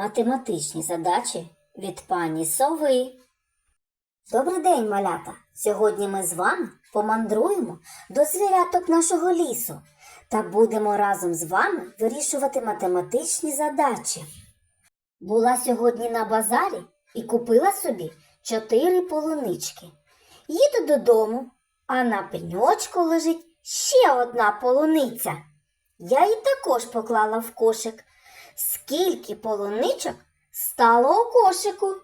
Математичні задачі від пані Сови. Добрий день, малята! Сьогодні ми з вами помандруємо до звіряток нашого лісу та будемо разом з вами вирішувати математичні задачі. Була сьогодні на базарі і купила собі чотири полунички. Їду додому, а на пеньочку лежить ще одна полуниця. Я її також поклала в кошик. Скільки полуничок стало у кошику?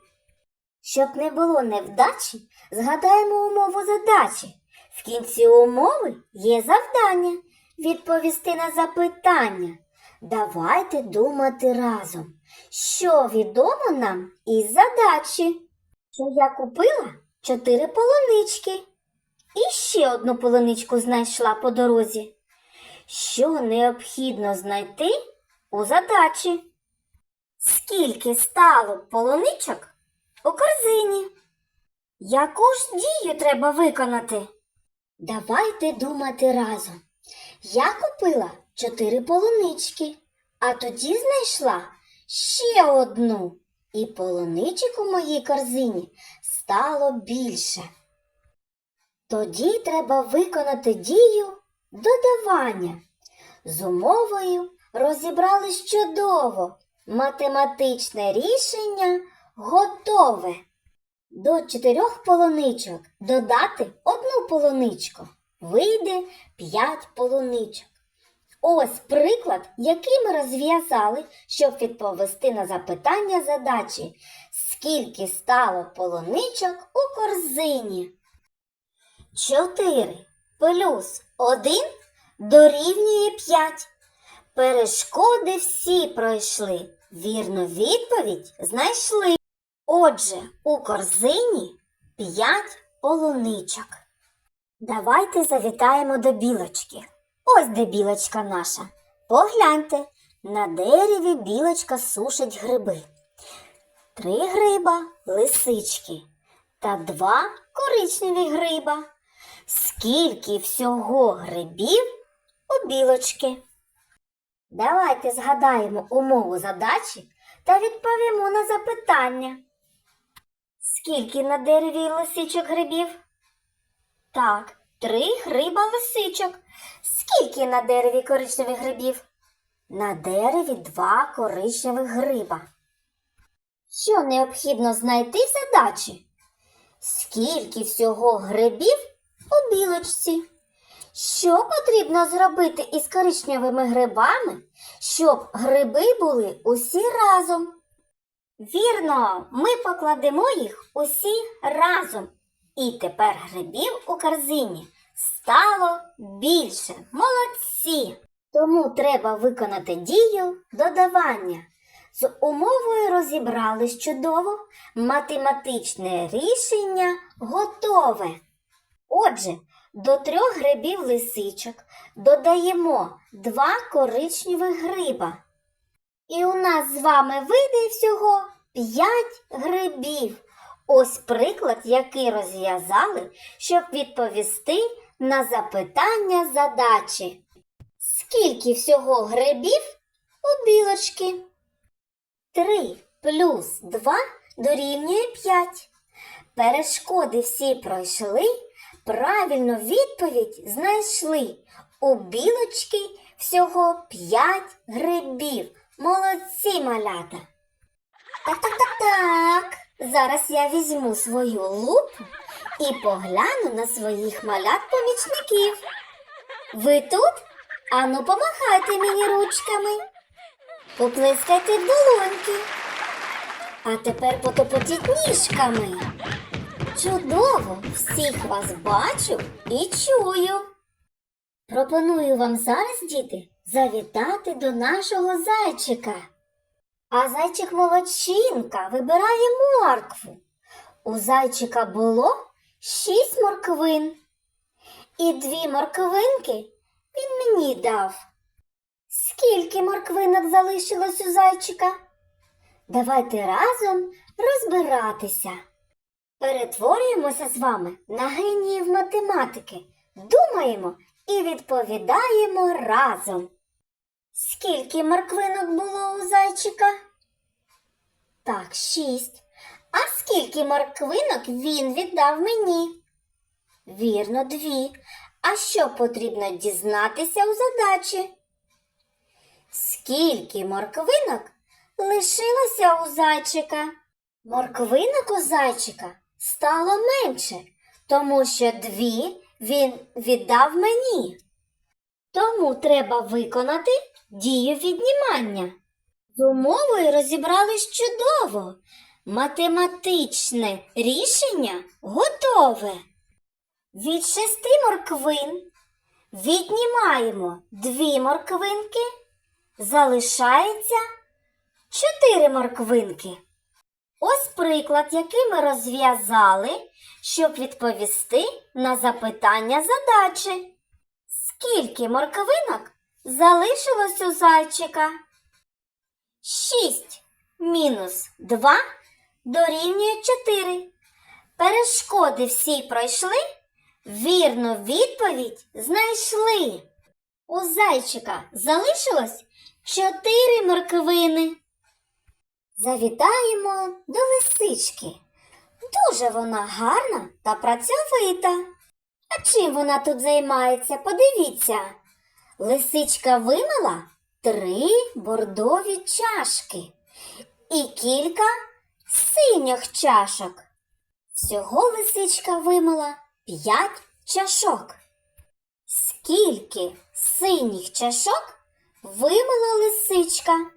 Щоб не було невдачі, згадаємо умову задачі. В кінці умови є завдання відповісти на запитання. Давайте думати разом, що відомо нам із задачі. Що я купила чотири полунички і ще одну полуничку знайшла по дорозі. Що необхідно знайти у задачі? Скільки стало полуничок у корзині? Яку ж дію треба виконати? Давайте думати разом. Я купила чотири полунички, а тоді знайшла ще одну, і полуничок у моїй корзині стало більше. Тоді треба виконати дію додавання. З умовою розібрались чудово. Математичне рішення готове. До чотирьох полуничок додати одну полуничку. Вийде п'ять полуничок. Ось приклад, який ми розв'язали, щоб відповісти на запитання задачі. Скільки стало полуничок у корзині? Чотири плюс один дорівнює п'ять. Перешкоди всі пройшли. Вірну відповідь знайшли. Отже, у корзині п'ять полуничок. Давайте завітаємо до білочки. Ось де білочка наша. Погляньте, на дереві білочка сушить гриби. Три гриба лисички та два коричневі гриба. Скільки всього грибів у білочки? Давайте згадаємо умову задачі та відповімо на запитання. Скільки на дереві лисичок грибів? Так, три гриба лисичок. Скільки на дереві коричневих грибів? На дереві два коричневих гриба. Що необхідно знайти в задачі? Скільки всього грибів у білочці? Що потрібно зробити із коричневими грибами, щоб гриби були усі разом? Вірно, ми покладемо їх усі разом. І тепер грибів у корзині стало більше. Молодці! Тому треба виконати дію додавання. З умовою розібрались чудово, математичне рішення готове. Отже, до трьох грибів лисичок додаємо два коричневих гриба. І у нас з вами вийде всього п'ять грибів. Ось приклад, який розв'язали, щоб відповісти на запитання задачі. Скільки всього грибів у білочки? Три плюс два дорівнює п'ять. Перешкоди всі пройшли, правильну відповідь знайшли. У білочки всього п'ять грибів. Молодці малята. Так, так, так, так. Зараз я візьму свою лупу і погляну на своїх малят-помічників. Ви тут? Ану, помахайте мені ручками. Поплескайте долоньки. А тепер потопотіть ніжками. Чудово! Всіх вас бачу і чую. Пропоную вам зараз, діти, завітати до нашого зайчика. А зайчик молодчинка вибирає моркву. У зайчика було шість морквин. І дві морквинки він мені дав. Скільки морквинок залишилось у зайчика? Давайте разом розбиратися. Перетворюємося з вами на геніїв математики, думаємо і відповідаємо разом. Скільки морквинок було у зайчика? Так, шість. А скільки морквинок він віддав мені? Вірно, дві. А що потрібно дізнатися у задачі? Скільки морквинок лишилося у зайчика? Морквинок у зайчика стало менше, тому що дві він віддав мені. Тому треба виконати дію віднімання. З умовою розібрались чудово. Математичне рішення готове. Від шести морквин віднімаємо дві морквинки, залишається чотири морквинки. Ось приклад, який ми розв'язали, щоб відповісти на запитання задачі. Скільки морквинок залишилось у зайчика? Шість мінус два дорівнює чотири. Перешкоди всі пройшли, вірну відповідь знайшли. У зайчика залишилось чотири морквини. Завітаємо до лисички. Дуже вона гарна та працьовита. А чим вона тут займається? Подивіться. Лисичка вимила три бордові чашки і кілька синіх чашок. Всього лисичка вимила п'ять чашок. Скільки синіх чашок вимила лисичка?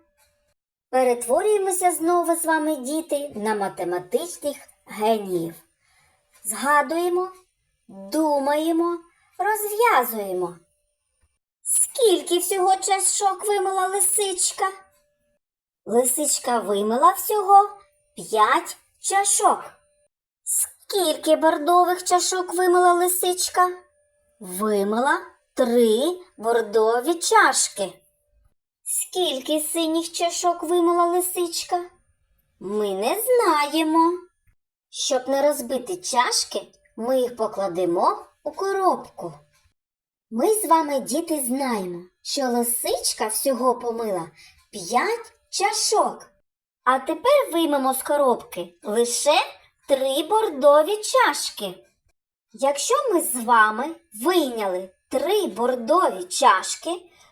Перетворюємося знову з вами, діти, на математичних геніїв. Згадуємо, думаємо, розв'язуємо. Скільки всього чашок вимила лисичка? Лисичка вимила всього п'ять чашок. Скільки бордових чашок вимила лисичка? Вимила три бордові чашки. Скільки синіх чашок вимила лисичка? Ми не знаємо. Щоб не розбити чашки, ми їх покладемо у коробку. Ми з вами, діти, знаємо, що лисичка всього помила п'ять чашок. А тепер виймемо з коробки лише три бордові чашки. Якщо ми з вами вийняли три бордові чашки,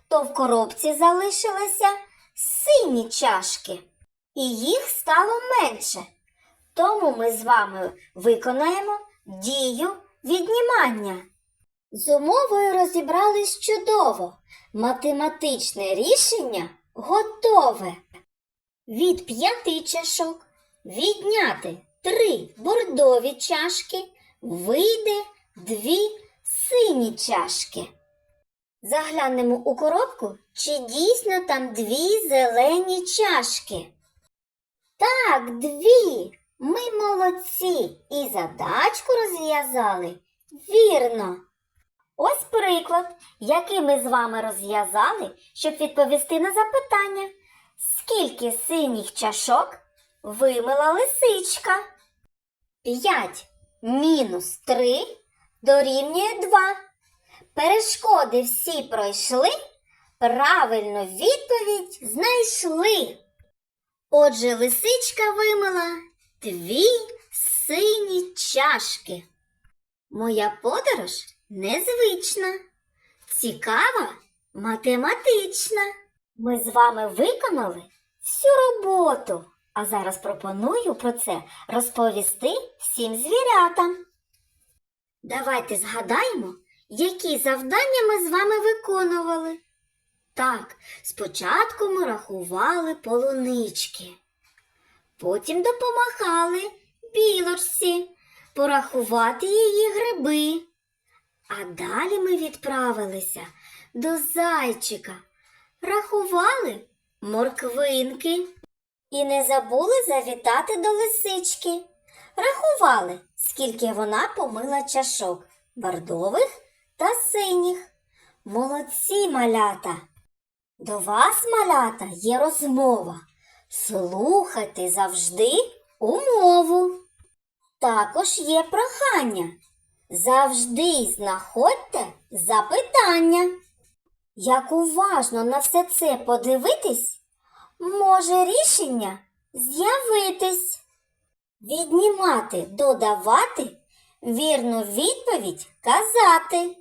то в коробці залишилися сині чашки, і їх стало менше. Тому ми з вами виконаємо дію віднімання. З умовою розібрались чудово. Математичне рішення готове. Від п'яти чашок відняти три бордові чашки, вийде дві сині чашки. Заглянемо у коробку, чи дійсно там дві зелені чашки. Так, дві. Ми молодці і задачку розв'язали. Вірно. Ось приклад, який ми з вами розв'язали, щоб відповісти на запитання. Скільки синіх чашок вимила лисичка? П'ять мінус три дорівнює два. Перешкоди всі пройшли, правильну відповідь знайшли. Отже, лисичка вимила дві сині чашки. Моя подорож незвична, цікава, математична. Ми з вами виконали всю роботу, а зараз пропоную про це розповісти всім звірятам. Давайте згадаємо, які завдання ми з вами виконували. Так, спочатку ми рахували полунички, потім допомагали білочці порахувати її гриби. А далі ми відправилися до зайчика, рахували морквинки і не забули завітати до лисички. Рахували, скільки вона помила чашок бордових та синіх. Молодці малята! До вас, малята, є розмова. Слухайте завжди умову. Також є прохання. Завжди знаходьте запитання. Як уважно на все це подивитись, може рішення З'явитись. Віднімати, додавати. Вірну відповідь казати.